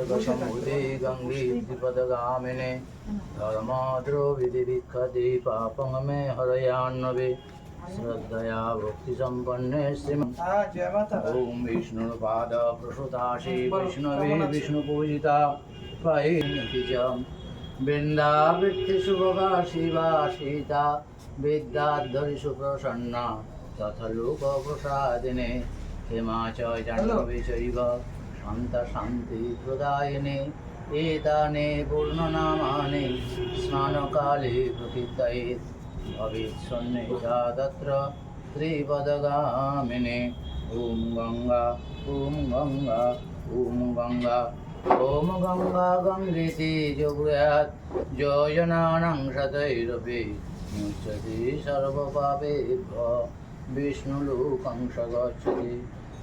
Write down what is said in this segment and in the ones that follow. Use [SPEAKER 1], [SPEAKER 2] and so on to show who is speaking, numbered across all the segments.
[SPEAKER 1] सर्वसमुदे गङ्गे द्विपदगामिने धर्माद्रोविधिविख्यते पापं मे हरयान्नवे श्रद्धया भक्तिसम्पन्ने श्रीमन् ॐ विष्णुपाद प्रसुताशि विष्णवे विष्णुपूजिता पायिनिति च बृन्दावृत्तिशुभगा शिवा सीता विद्याद्धरि सुप्रसन्ना तथा लोकप्रसादिने हेमा च जाह्नवी चैव शान्तशान्तिप्रदायिने एतानि पूर्णनामानि स्नानकाले प्रकीर्तयेत् भवेत् सन्निधा तत्र त्रिपदगामिने ॐ गङ्गा ॐ गङ्गा ॐ गङ्गा ॐ गङ्गा गङ्गेति जोगुयात् योजनानां शतैरपि मुच्यते सर्वपापेभ्यो विष्णुलोकं स गच्छति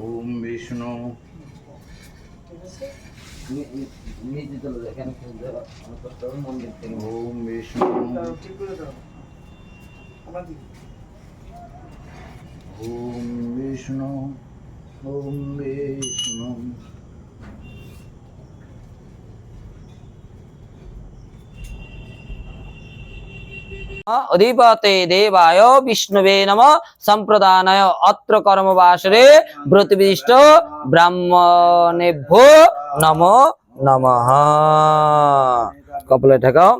[SPEAKER 1] ওম বিষ্ণু। ওম বিষ্ণু। ওম বিষ্ণু। ওম বিষ্ণু।
[SPEAKER 2] অধিপতে দেবায় বিষ্ণুবে নম সম্প্রদানায়। অত্র কর্মবাসরে ব্রতবিষ্ট ব্রাহ্মণেভ্য নম নম। কপলে ঠেকাও।